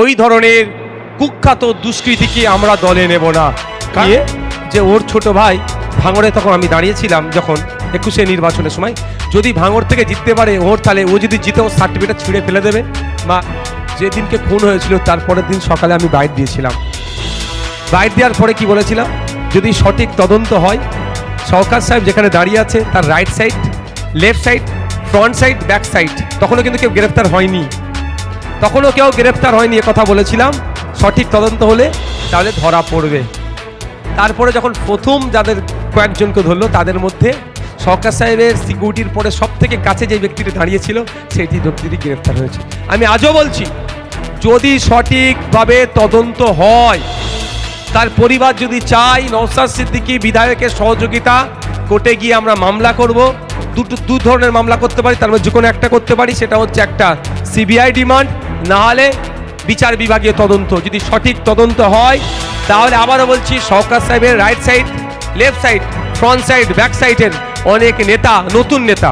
ওই ধরনের কুখ্যাত দুষ্কৃতিকে আমরা দলে নেব না। কারণ যে ওর ছোট ভাই ভাঙড়ে তখন আমি দাঁড়িয়েছিলাম যখন একুশে নির্বাচনের সময়। যদি ভাঙড় থেকে জিততে পারে ওর তাহলে ও যদি জিতে ওর সার্টিফিকেট ছিঁড়ে ফেলে দেবে। বা যেদিনকে খুন হয়েছিল তারপরের দিন সকালে আমি বাইট দিয়েছিলাম। বাইট দেওয়ার পরে কি বলেছিলাম? যদি সঠিক তদন্ত হয় সরকার সাহেব যেখানে দাঁড়িয়ে আছে তার right side left side front side back side তখনও কিন্তু কেউ গ্রেফতার হয়নি। তখনও কেউ গ্রেফতার হয়নি কথা বলেছিলাম। সঠিক তদন্ত হলে তাহলে ধরা পড়বে। তারপরে যখন প্রথম যাদের কয়েকজনকে ধরলো, তাদের মধ্যে সরকার সাহেবের সিকিউরিটির পরে সব থেকে কাছে যে ব্যক্তিটি দাঁড়িয়েছিল সেটি ব্যক্তিটি গ্রেফতার হয়েছে। আমি আজও বলছি, যদি সঠিকভাবে তদন্ত হয়, তার পরিবার যদি চাই নওসাদ সিদ্দিকি বিধায়কের সহযোগিতা কোর্টে গিয়ে আমরা মামলা করব। দুটো দু ধরনের মামলা করতে পারি, তার মধ্যে যে কোনো একটা করতে পারি, সেটা হচ্ছে একটা সিবিআই ডিমান্ড না হলে বিচার বিভাগীয় তদন্ত। যদি সঠিক তদন্ত হয়, তাহলে আবারও বলছি, সরকার সাহেবের right side left side front side back সাইডের অনেক নেতা, নতুন নেতা।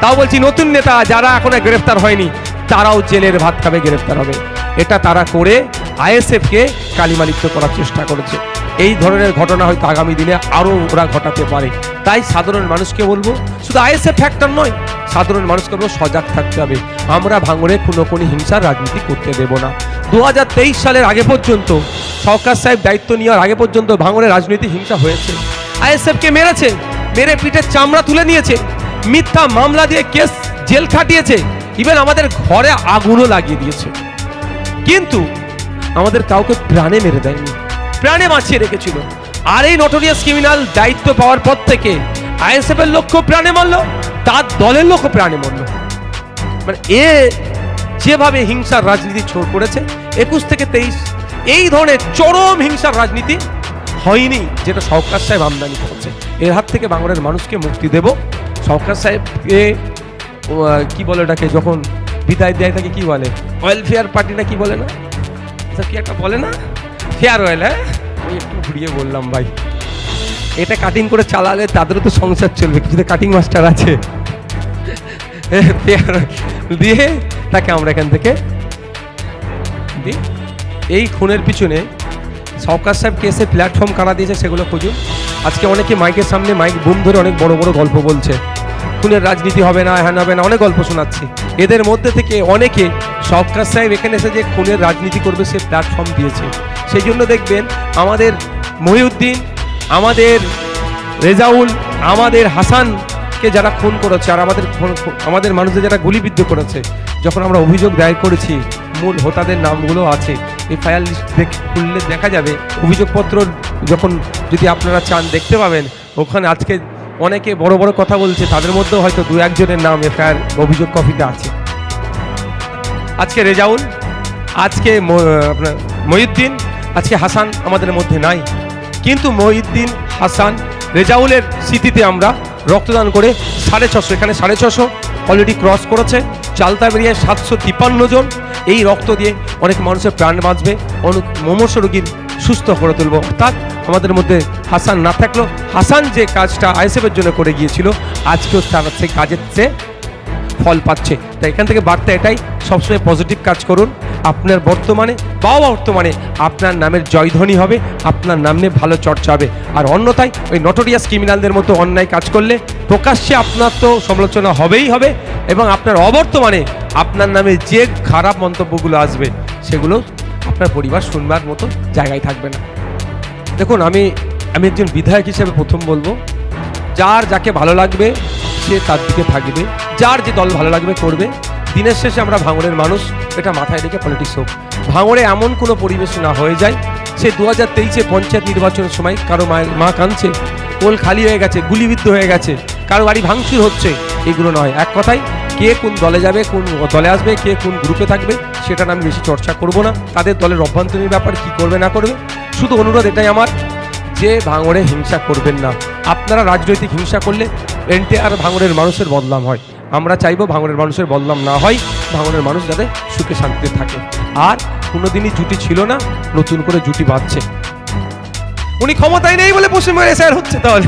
তাও বলছি নতুন নেতা যারা এখনও গ্রেফতার হয়নি, তারাও জেলের ভাত খাবে, গ্রেফতার হবে। এটা তারা করে আইএসএফকে কালিমালিপ্ত করার চেষ্টা করেছে। এই ধরনের ঘটনা হয়তো আগামী দিনে আরও ওরা ঘটাতে পারে। তাই সাধারণ মানুষকে বলব, শুধু আইএসএফ ফ্যাক্টর নয়, সাধারণ মানুষকে বলব, সজাগ থাকতে হবে। আমরা ভাঙড়ে কোনো কোনো হিংসার রাজনীতি করতে দেব না। দুই হাজার তেইশ সালের আগে পর্যন্ত, সরকার সাহেব দায়িত্ব নেওয়ার আগে পর্যন্ত ভাঙড়ে রাজনীতি হিংসা হয়েছে। আইএসএফকে মেরেছে, মেরে পিঠের চামড়া তুলে নিয়েছে, মিথ্যা মামলা দিয়ে কেস জেল খাটিয়েছে ইভেন আমাদের ঘরে আগুনও লাগিয়ে দিয়েছে। কিন্তু আমাদের কাউকে প্রাণে মেরে দেয়নি। প্রাণে বাঁচিয়ে রেখেছিল। আর এই নটোরিয়াস ক্রিমিনাল দায়িত্ব পাওয়ার পর থেকে আইএসএফ এর লক্ষ্য প্রাণে মারলো, তার দলের লোকও প্রাণে মারলো। মানে এ যেভাবে হিংসার রাজনীতি ছোট করেছে, একুশ থেকে তেইশ, এই ধরনের চরম হিংসার রাজনীতি হয়নি যেটা সরকার সাহেব আমদানি করেছে। এর হাত থেকে বাংলার মানুষকে মুক্তি দেব। সরকার সাহেবকে কি বলে ওটাকে, যখন বিদায় দেয় তাকে কি বলে? ওয়েলফেয়ার পার্টি না কি বলে না? আচ্ছা কি একটা বলে না? হেয়ার অয়েল হ্যাঁ? আমি একটু ঘুরিয়ে বললাম, ভাই। এটা কাটিং করে চালালে তাদেরও তো সংসার চলবে কিছু কাটিং মাস্টার আছে। দিয়ে তাকে আমরা এখান থেকে দিই। এই খুনের পিছনে সরকার সাহেব কেসে প্ল্যাটফর্ম কারা দিয়েছে সেগুলো খুঁজুন। আজকে অনেকে মাইকের সামনে মাইক বুম ধরে অনেক বড় বড় গল্প বলছে। খুনের রাজনীতি হবে না হ্যান হবে না, অনেক গল্প শোনাচ্ছি। এদের মধ্যে থেকে অনেকে সরকার সাহেব এখানে এসে যে খুনের রাজনীতি করবে সে প্ল্যাটফর্ম দিয়েছে। সেই জন্য দেখবেন আমাদের মহিউদ্দিন, আমাদের রেজাউল, আমাদের হাসানকে যারা খুন করেছে আর আমাদের আমাদের মানুষদের যারা গুলিবিদ্ধ করেছে, যখন আমরা অভিযোগ দায়ের করেছি, মূল হোতাদের নামগুলো আছে, এই ফায়ার লিস্ট দেখে খুললে দেখা যাবে। অভিযোগপত্র যখন যদি আপনারা চান দেখতে পাবেন, ওখানে আজকে অনেকে বড় বড় কথা বলছে, তাদের মধ্যেও হয়তো দু একজনের নাম এফআইআর অভিযোগ কপিতে আছে। আজকে রেজাউল, আজকে আপনার মহিউদ্দিন, আজকে হাসান আমাদের মধ্যে নাই। কিন্তু মহিউদ্দিন, হাসান, রেজাউলের স্মৃতিতে আমরা রক্তদান করে সাড়ে ছশো, এখানে সাড়ে ছশো অলরেডি ক্রস করেছে। চালতা বেরিয়ে সাতশো তিপ্পান্ন জন। এই রক্ত দিয়ে অনেক মানুষের প্রাণ বাঁচবে। অনেক মমর্ষ রোগীর সুস্থ করে তুলব। অর্থাৎ আমাদের মধ্যে হাসান না থাকলেও হাসান যে কাজটা আইএসএফের জন্য করে গিয়েছিল, আজকেও তার সেই কাজের চেয়ে ফল পাচ্ছে। তাই এখান থেকে বার্তা এটাই, সবসময় পজিটিভ কাজ করুন। আপনার বর্তমানে বা বর্তমানে আপনার নামের জয়ধ্বনি হবে, আপনার নাম ভালো চর্চা হবে। আর অন্যথায়, ওই নটোরিয়াস ক্রিমিনালদের মতো অন্যায় কাজ করলে প্রকাশ্যে আপনার তো সমালোচনা হবেই হবে এবং আপনার অবর্তমানে আপনার নামে যে খারাপ মন্তব্যগুলো আসবে, সেগুলো আপনার পরিবার শুনবার মতো জায়গায় থাকবে না। দেখুন, আমি আমি একজন বিধায়ক হিসেবে প্রথম বলব, যার যাকে ভালো লাগবে, সে তার দিকে থাকবে, যার যে দল ভালো লাগবে করবে। দিনের শেষে আমরা ভাঙড়ের মানুষ, এটা মাথায় রেখে পলিটিক্স হোক। ভাঙড়ে এমন কোনো পরিবেশ না হয়ে যায়, সে দু হাজার তেইশে পঞ্চায়েত নির্বাচনের সময় কারও মায়ের মা কাঁদছে, কোল খালি হয়ে গেছে, গুলিবিদ্ধ হয়ে গেছে, কারও বাড়ি ভাঙচুর হচ্ছে, এগুলো নয়। এক কথায়, কে কোন দলে যাবে, কোন দলে আসবে, কে কোন গ্রুপে থাকবে সেটা আমি বেশি চর্চা করব না। তাদের দলের অভ্যন্তরীণ ব্যাপার কি করবে, না করবে, শুধু অনুরোধ এটাই আমার যে ভাঙড়ে হিংসা করবেন না। আপনারা রাজনৈতিক হিংসা করলে এনটিআর ভাঙড়ের মানুষের বদলাম হয়। আমরা চাইব ভাঙড়ের মানুষের বদলাম না হয়, ভাঙড়ের মানুষ যাতে সুখে শান্তিতে থাকে। আর কোনোদিনই জুটি ছিল না, নতুন করে জুটি বাঁধছে। উনি ক্ষমতায় নেই বলে পশ্চিমবঙ্গের এসআর হচ্ছে তাহলে।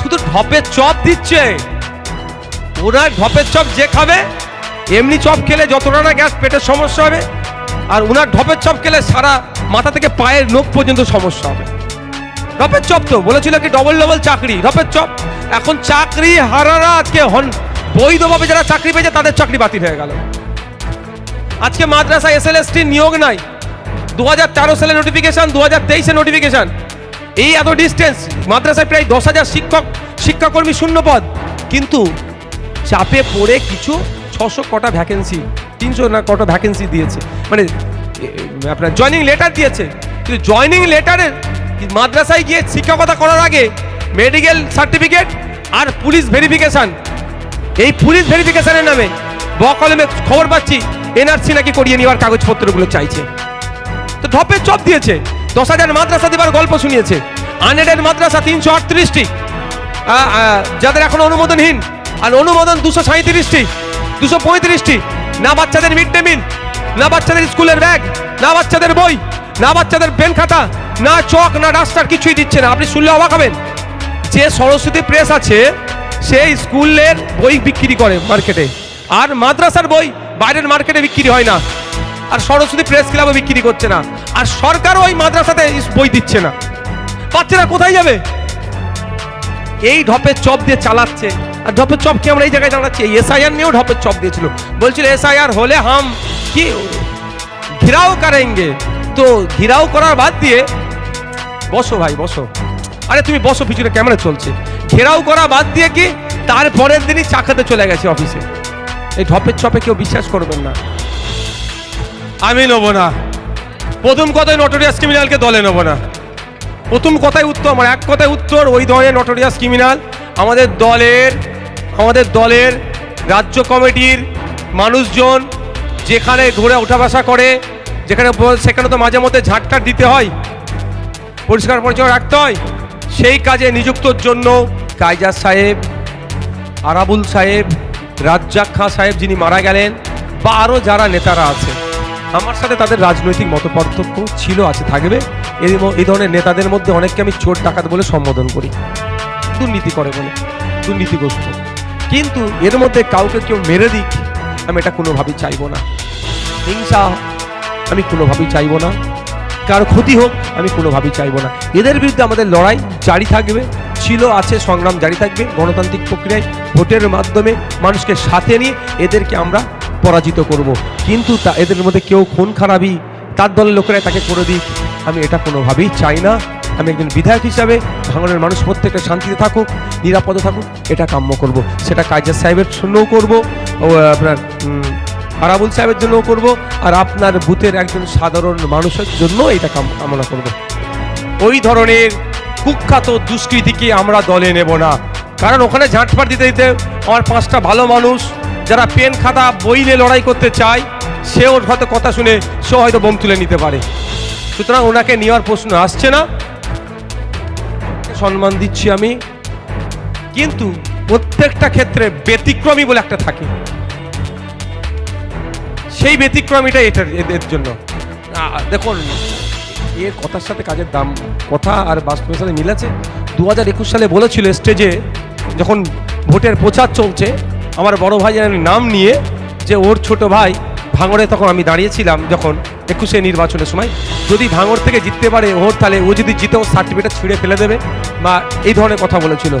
শুধু ঢপের চপ দিচ্ছে। ওনার ঢপের চপ যে খাবে, এমনি চপ খেলে যতটা না গ্যাস পেটের সমস্যা হবে, আর ওনার ঢপের চপ খেলে সারা মাথা থেকে পায়ের নখ পর্যন্ত সমস্যা হবে। রপের চপ তো, বলেছিল কি ডবল ডবল চাকরি। রপের চপ, এখন চাকরি হারারা আজকে হন। বৈধভাবে যারা চাকরি পেয়েছে, তাদের চাকরি বাতিল হয়ে গেল। আজকে মাদ্রাসা এস এল নিয়োগ নাই। দু হাজার তেরো সালে নোটিফিকেশন দু হাজার তেইশে নোটিফিকেশন এই এত ডিস্টেন্স মাদ্রাসায় প্রায় দশ হাজার শিক্ষক, শিক্ষাকর্মী শূন্য পদ কিন্তু চাপে পড়ে কিছু ছশো কটা ভ্যাকেন্সি তিনশো না কটা ভ্যাকেন্সি দিয়েছে। মানে আপনার জয়নিং লেটার দিয়েছে। কিন্তু জয়নিং লেটারের মাদ্রাসায় গিয়ে শিক্ষকতা করার আগে মেডিকেল সার্টিফিকেট আর পুলিশ ভেরিফিকেশন এই পুলিশ ভেরিফিকেশনের নামে বকলমে খবর পাচ্ছি এনআরসি নাকি করিয়ে নেওয়ার কাগজপত্রগুলো চাইছে। তো ঢপের চপ দিয়েছে, দশ হাজার মাদ্রাসা দেবার গল্প শুনিয়েছে। আনএডেড মাদ্রাসা তিনশো আটত্রিশটি। যাদের এখন অনুমোদনহীন, আর অনুমোদন দুশো সাঁত্রিশটি দুশো পঁয়ত্রিশটি। না বাচ্চাদের মিড ডে মিল না বাচ্চাদের স্কুলের ব্যাগ, না বাচ্চাদের বই, না বাচ্চাদের পেন খাতা, না চক, না ডাস্টার, কিছুই দিচ্ছে না। আপনি শুনলে অবাক হবেন। যে সরস্বতী প্রেস আছে সেই স্কুলের বই বিক্রি করে মার্কেটে। আর মাদ্রাসার বই বাইরের মার্কেটে বিক্রি হয় না। আর সরস্বতী প্রেস ক্লাবও বিক্রি করছে না। আর সরকারও ওই মাদ্রাসাতে বই দিচ্ছে না। বাচ্চারা কোথায় যাবে? এই ঢপের চপ দিয়ে চালাচ্ছে। আর ঢপের চপ কি আমরা এই জায়গায় চালাচ্ছি এসআইআর নিয়েও ঢপের চপ দিয়েছিল। বলছিল এসআইআর হলে হাম। কি? ঘিরাও করেঙ্গে। তো ঘিরাও করার বাদ দিয়ে, বসো ভাই, বসো। আরে তুমি বসো, পিছনে ক্যামেরা চলছে। ঘেরাও করা বাদ দিয়ে কি? তারপরের দিনই চা খেতে চলে গেছে অফিসে এই ঢপের ছপে কেউ বিশ্বাস করবেন না। আমি নেব না। প্রথম কথায় নটোরিয়াস ক্রিমিনালকে দলে নেব না। প্রথম কথায় উত্তর আমার এক কথায় উত্তর, ওই ধরনের নটোরিয়াস ক্রিমিনাল আমাদের দলের আমাদের দলের রাজ্য কমিটির মানুষজন যেখানে ঘুরে ওঠা বসা করে, যেখানে সেখানে তো মাঝে মধ্যে ঝাঁটটাট দিতে হয়, পরিষ্কার পরিচ্ছন্ন রাখতে হয়। সেই কাজে নিযুক্তর জন্য কাইজার সাহেব, আরাবুল সাহেব, রাজ্জাক খাঁ সাহেব যিনি মারা গেলেন, বা আরও যারা নেতারা আছে আমার সাথে তাদের রাজনৈতিক মতপার্থক্য ছিল, আছে, থাকবে। এই ধরনের নেতাদের মধ্যে অনেককে আমি চোর, ডাকাত বলে সম্বোধন করি। দুর্নীতি করে বলে, দুর্নীতিগ্রস্ত। কিন্তু এর মধ্যে কাউকে কেউ মেরে দিক, আমি এটা কোনোভাবেই চাইব না। হিংসা, আমি কোনোভাবেই চাইব না। কার ক্ষতি হোক, আমি কোনোভাবেই চাইব না। এদের বিরুদ্ধে আমাদের লড়াই জারি থাকবে, ছিল, আছে, সংগ্রাম জারি থাকবে, গণতান্ত্রিক প্রক্রিয়ায়, ভোটের মাধ্যমে মানুষকে সাথে নিয়ে এদেরকে আমরা পরাজিত করব। কিন্তু তা, এদের মধ্যে কেউ খুন খারাপই তার দলের লোকেরা তাকে করে দিক, আমি এটা কোনোভাবেই চাই না। আমি একজন বিধায়ক হিসাবে ভাঙনের মানুষ প্রত্যেকটা শান্তিতে থাকুক, নিরাপদে থাকুক, এটা কাম্য করব। সেটা কাজের সাহেবের জন্যও করব, ও আপনার আরাবুল সাহেবের জন্যও করব, আর আপনার বুথের একজন সাধারণ মানুষের জন্য এটা কাম- কামনা করব। ওই ধরনের কুখ্যাত দুষ্কৃতিকে আমরা দলে নেব না। কারণ ওখানে ঝাঁটফাট দিতে দিতে আমার পাঁচটা ভালো মানুষ, যারা পেন খাতা, বই নিয়ে লড়াই করতে চায় সেও হয়তো কথা শুনে সেও হয়তো বোম তুলে নিতে পারে। সুতরাং ওনাকে নেওয়ার প্রশ্ন আসছে না। সম্মান দিচ্ছি আমি। কিন্তু প্রত্যেকটা ক্ষেত্রে ব্যতিক্রমী বলে একটা থাকে। সেই ব্যতিক্রম এটা এটার এদের জন্য। দেখুন এর কথার সাথে কাজের দাম, কথা আর বাস্তবের সাথে মিল আছে। দু হাজার একুশ সালে বলেছিল স্টেজে, যখন ভোটের প্রচার চলছে, আমার বড় ভাইয়ের নাম নিয়ে, যে ওর ছোট ভাই ভাঙড়ে তখন আমি দাঁড়িয়েছিলাম যখন একুশে নির্বাচনের সময়। যদি ভাঙড় থেকে জিততে পারে ওর, তাহলে ও যদি জিতে, ওর সার্টিফিকেট ছিঁড়ে ফেলে দেবে। বা এই ধরনের কথা বলেছিল।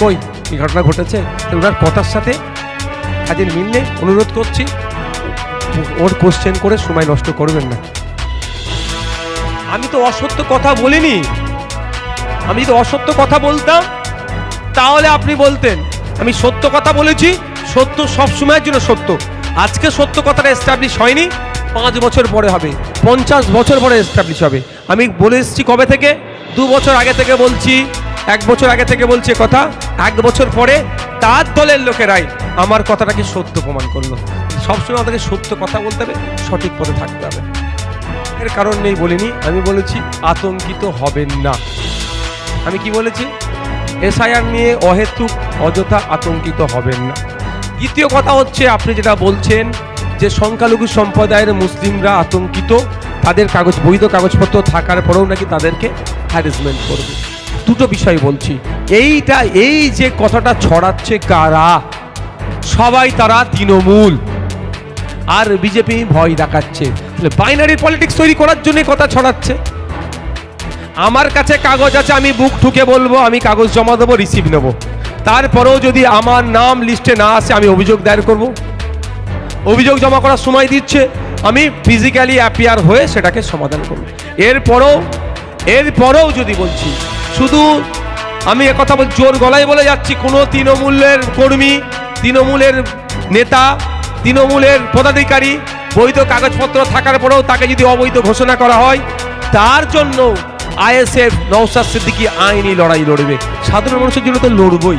কই, এই ঘটনা ঘটেছে? ওনার কথার সাথে কাজের মিল নেই, অনুরোধ করছি। ওর কোশ্চেন করে সময় নষ্ট করবেন না। আমি তো অসত্য কথা বলিনি। আমি তো অসত্য কথা বলতাম, তাহলে আপনি বলতেন, আমি সত্য কথা বলেছি, সত্য সব সময়ের জন্য সত্য। আজকে সত্য কথাটা এস্টাবলিশ হয়নি, পাঁচ বছর পরে হবে, পঞ্চাশ বছর পরে এস্টাবলিশ হবে। আমি বলে এসেছি কবে থেকে? দু বছর আগে থেকে বলছি, এক বছর আগে থেকে বলছি কথা, এক বছর পরে তার দলের লোকেরাই আমার কথাটাকে সত্য প্রমাণ করল। সবসময় আমাদেরকে সত্য কথা বলতে হবে, সঠিক পথে থাকতে হবে। এর কারণ নেই বলিনি, আমি বলেছি আতঙ্কিত হবেন না। আমি কি বলেছি? এসআইআর নিয়ে অহেতুক, অযথা আতঙ্কিত হবেন না। দ্বিতীয় কথা হচ্ছে, আপনি যেটা বলছেন যে সংখ্যালঘু সম্প্রদায়ের মুসলিমরা আতঙ্কিত, তাদের কাগজ, বৈধ কাগজপত্র থাকার পরেও নাকি তাদেরকে হ্যারাসমেন্ট করবে। দুটো বিষয় বলছি। এইটা, এই যে কথাটা ছড়াচ্ছে কারা? সবাই তারা তৃণমূল। আর বিজেপি ভয় দেখাচ্ছে। বাইনারি পলিটিক্স তৈরি করার জন্য কথা ছড়াচ্ছে। আমার কাছে কাগজ আছে, আমি বুক ঠুকে বলব, আমি কাগজ জমা দেবো রিসিভ নেব। তারপরেও যদি আমার নাম লিস্টে না আসে, আমি অভিযোগ দায়ের করব। অভিযোগ জমা করার সময় দিচ্ছে, আমি ফিজিক্যালি অ্যাপিয়ার হয়ে সেটাকে সমাধান করব। এরপরেও এরপরেও যদি বলছি, শুধু আমি একথা বল, জোর গলায় বলে যাচ্ছি, কোনো তৃণমূলের কর্মী, তৃণমূলের নেতা তৃণমূলের পদাধিকারী বৈধ কাগজপত্র থাকার পরেও তাকে যদি অবৈধ ঘোষণা করা হয়, তার জন্য আইএসএফ নৌসাদ সিদ্দিকি আইনি লড়াই লড়বে। সাধারণ মানুষের জন্য তো লড়বই।